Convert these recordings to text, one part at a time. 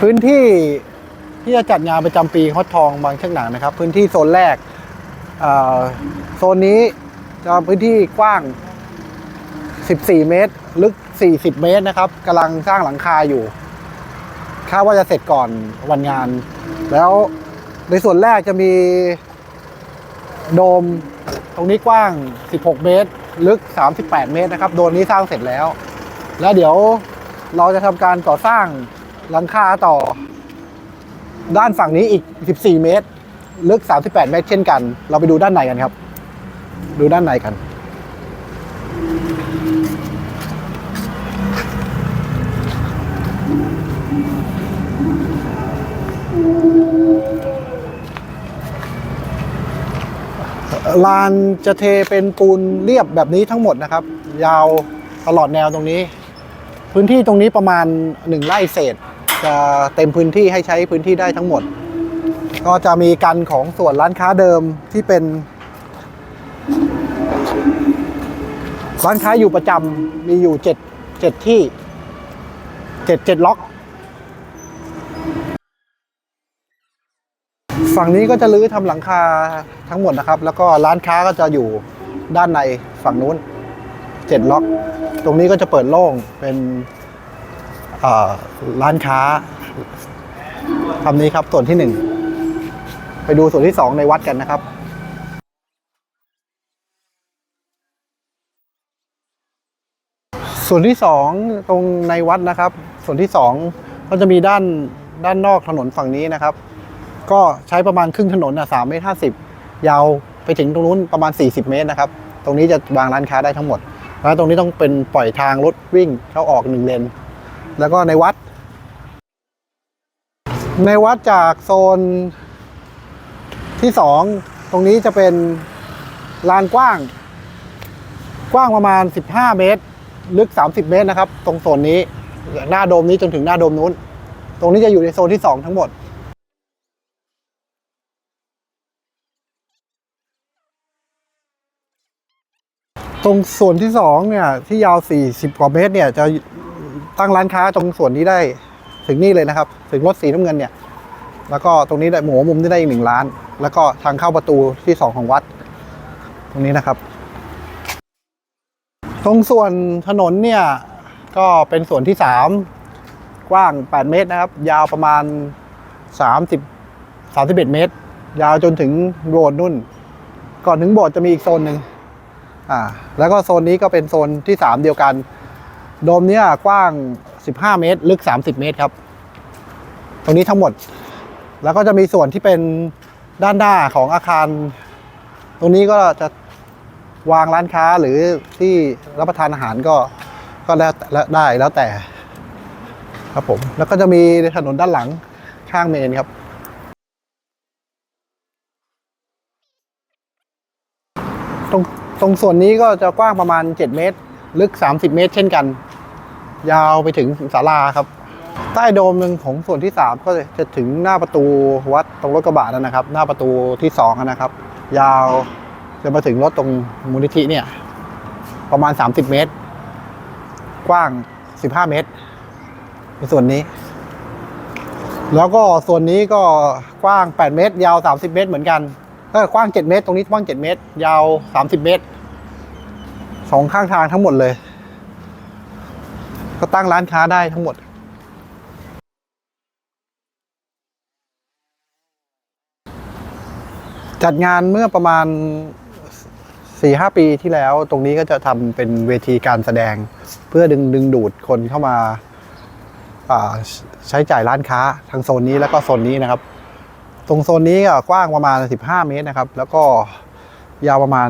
พื้นที่ที่จะจัดงานประจำปีฮอตทองบางเช่างหนังนะครับ พื้นที่โซนแรกโซนนี้จะพื้นที่กว้าง 14 เมตร ลึก 40 เมตรนะครับกำลังสร้างหลังคาอยู่คาดว่าจะเสร็จก่อนวันงาน แล้วในส่วนแรกจะมีโดมตรงนี้กว้าง 16 เมตร ลึก 38 เมตรนะครับ โดนนี้สร้างเสร็จแล้ว แล้วเดี๋ยวเราจะทำการก่อสร้าง หลังคาต่อ ด้านฝั่งนี้อีก 14 เมตร ลึก 38 เมตร เช่นกัน เราไปดูด้านในกันครับ ดูด้านในกัน ลานจะเทเป็นปูนเรียบแบบนี้ทั้งหมดนะครับ ยาวตลอดแนวตรงนี้ พื้นที่ตรงนี้ประมาณหนึ่งไร่เศษ จะเต็มพื้นที่ให้ใช้พื้นที่ได้ทั้งหมด ก็จะมีกันของส่วนร้านค้าเดิมที่เป็น ร้านค้าอยู่ประจำมีอยู่เจ็ดเจ็ดที่เจ็ดเจ็ดล็อก ฝั่งนี้ก็จะรื้อทำหลังคาทั้งหมดนะครับ แล้วก็ร้านค้าก็จะอยู่ด้านในฝั่งนู้นเจ็ดล็อก ตรงนี้ก็จะเปิดโล่งเป็น ร้านค้าคำนี้ครับส่วนที่หนึ่งไปดูส่วนที่สองในวัดกันนะครับส่วนที่สองตรงในวัดนะครับ ส่วนที่สองก็จะมีด้านด้านนอกถนนฝั่งนี้นะครับ ก็ใช้ประมาณครึ่งถนนอะสามเมตรห้าสิบยาวไปถึงตรงนู้นประมาณ 40 เมตรนะครับ ตรงนี้จะวางร้านค้าได้ทั้งหมด แล้วตรงนี้ต้องเป็นปล่อยทางรถวิ่งเข้าออกหนึ่งเลน แล้วก็ในวัด ในวัดจากโซนที่สองตรงนี้จะเป็นลานกว้าง กว้างประมาณ 15 เมตร ลึก 30 เมตรนะครับ ตรงโซนนี้หน้าโดมนี้จนถึงหน้าโดมนู้น ตรงนี้จะอยู่ในโซนที่สองทั้งหมดตรงส่วนที่สองเนี่ยที่ยาว 40 กว่าเมตรเนี่ยจะ ตั้งร้านค้าตรงส่วนนี้ได้ถึงนี่เลยนะครับ ถึงรถสีน้ำเงินเนี่ย แล้วก็ตรงนี้ได้หมูมุมได้อีกหนึ่งล้าน แล้วก็ทางเข้าประตูที่สองของวัด ตรงนี้นะครับ ตรงส่วนถนนเนี่ยก็เป็นส่วนที่สามกว้าง 8 เมตรนะครับ ยาวประมาณ 30 31 เมตร ยาวจนถึงโบสถ์นุ่น ก่อนถึงโบสถ์จะมีอีกโซนหนึ่งอ่าแล้วก็โซนนี้ก็เป็นโซนที่ 3 เดียวกัน โดมเนี้ยกว้าง 15 เมตร ลึก 30 เมตรครับ ตรงนี้ทั้งหมด แล้วก็จะมีส่วนที่เป็นด้านหน้าของอาคาร ตรงนี้ก็จะวางร้านค้าหรือที่รับประทานอาหารก็ก็แล้วแล้วได้แล้วแต่ ครับผม แล้วก็จะมีถนนด้านหลังข้างเมนครับ ตรงตรงส่วนนี้ก็จะกว้างประมาณ 7 เมตร ลึก 30 เมตร เช่นกัน ยาวไปถึงศาลาครับ ใต้โดมหนึ่งของส่วนที่ 3 ก็จะถึงหน้าประตูวัดตรงรถกระบะนั่นนะครับ หน้าประตูที่2นะครับ ยาวจะมาถึงรถตรงมูลนิธิเนี่ยประมาณ 30 เมตร กว้าง 15 เมตร ในส่วนนี้ แล้วก็ส่วนนี้ก็กว้าง 8 เมตร ยาว 30 เมตรเหมือนกันก็กว้าง 7 เมตร ตรงนี้กว้าง 7 เมตร ยาว 30 เมตร สองข้างทางทั้งหมดเลย ก็ตั้งร้านค้าได้ทั้งหมด จัดงานเมื่อประมาณ4-5ปีที่แล้ว ตรงนี้ก็จะทำเป็นเวทีการแสดง เพื่อดึงดึงดูดคนเข้ามาาใช้จ่ายร้านค้าทางโซนนี้แล้วก็โซนนี้นะครับ ตรงโซนนี้ก็กว้างประมาณ 15 เมตรนะครับ แล้วก็ยาวประมาณ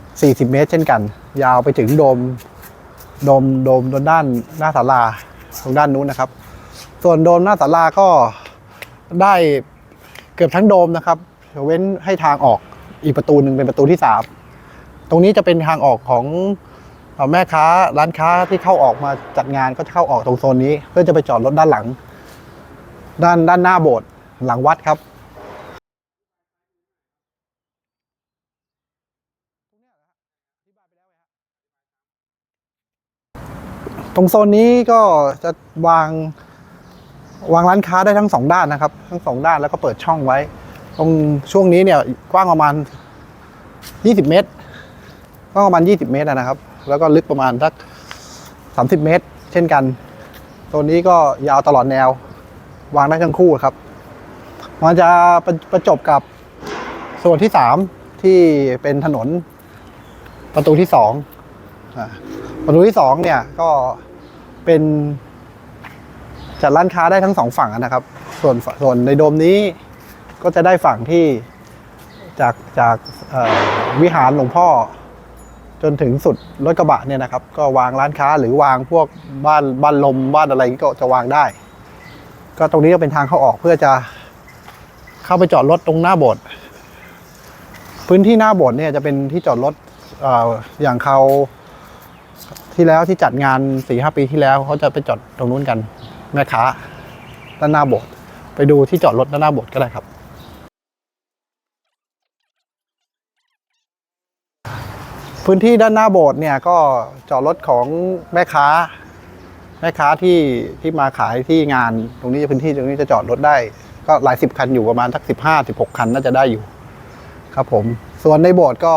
40 เมตร เช่นกัน ยาวไปถึงโดมโดมโดมด้านหน้าศาลาตรงด้านนู้นนะครับ ส่วนโดมหน้าศาลาก็ได้เกือบทั้งโดมนะครับเว้นให้ทางออกอีกประตูหนึ่งเป็นประตูที่สามตรงนี้จะเป็นทางออกของแม่ค้าร้านค้าที่เข้าออกมาจัดงานก็จะเข้าออกตรงโซนนี้ เพื่อจะไปจอดรถด้านหลัง ด้านด้านหน้าโบสถ์หลังวัดครับ ตรงโซนนี้ก็จะวางวางร้านค้าได้ทั้งสองด้านนะครับ ทั้งสองด้านแล้วก็เปิดช่องไว้ ตรงช่วงนี้เนี่ยกว้างประมาณ 20 เมตรกว้างประมาณ 20 เมตรนะครับ แล้วก็ลึกประมาณสัก 30 เมตร เช่นกันตัวนี้ก็ยาวตลอดแนว วางได้ทั้งคู่ครับ มันจะประประจบกับส่วนที่สามที่เป็นถนนประตูที่สองอ่า ประตูที่สองเนี่ยก็เป็นจัดร้านค้าได้ทั้งสองฝั่งนะครับ ส่วนส่วนในโดมนี้ก็จะได้ฝั่งที่จากจากวิหารหลวงพ่อ จนถึงสุดรถกระบะเนี่ยนะครับ ก็วางร้านค้าหรือวางพวกบ้านบ้านลมบ้านอะไรก็จะวางได้ ก็ตรงนี้ก็เป็นทางเข้าออกเพื่อจะเข้าไปจอดรถตรงหน้าโบสถ์พื้นที่หน้าโบสถ์เนี่ยจะเป็นที่จอดรถออย่างเขา ที่แล้วที่จัดงานสี่ห้าปีที่แล้วเขาจะไปจอดตรงนู้นกัน แม่ค้าด้านหน้าโบสถ์ไปดูที่จอดรถด้านหน้าโบสถ์ก็ได้ครับ พื้นที่ด้านหน้าโบสถ์เนี่ยก็จอดรถของแม่ค้า แม่ค้าที่ที่มาขายที่งาน ตรงนี้พื้นที่ตรงนี้จะจอดรถได้ ก็หลายสิบคันอยู่ประมาณสักสิบห้าสิบหกคันน่าจะได้อยู่ ครับผม ส่วนในโบสถ์ก็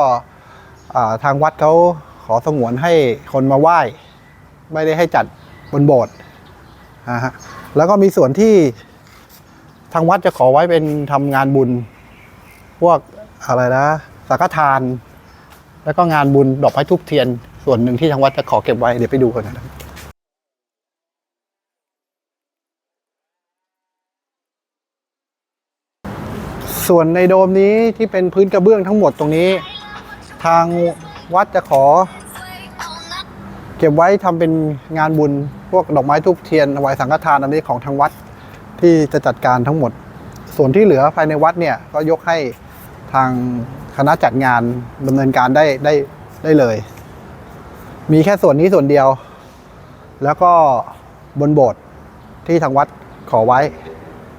ทางวัดเขา อสงวนให้คนมาไหว้ ไม่ได้ให้จัดบนโบสถ์นะฮะแล้วก็มีส่วนที่ทางวัดจะขอไว้เป็นทำงานบุญ พวกอะไรนะสังฆทาน แล้วก็งานบุญดอกไม้ทูบเทียน ส่วนหนึ่งที่ทางวัดจะขอเก็บไว้เดี๋ยวไปดูกันนะครับส่วนในโดมนี้ที่เป็นพื้นกระเบื้องทั้งหมดตรงนี้ ทางวัดจะขอ เก็บไว้ทำเป็นงานบุญพวกดอกไม้ทูบเทียนถวายสังฆทานอันนี้ของทางวัดที่จะจัดการทั้งหมด ส่วนที่เหลือภายในวัดเนี่ยก็ยกให้ทางคณะจัดงานดำเนินการได้ได้ได้เลย มีแค่ส่วนนี้ส่วนเดียว แล้วก็บนโบสถ์ที่ทางวัดขอไว้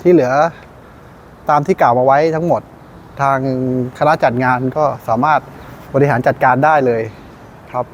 ที่เหลือตามที่กล่าวมาไว้ทั้งหมด ทางคณะจัดงานก็สามารถบริหารจัดการได้เลยครับ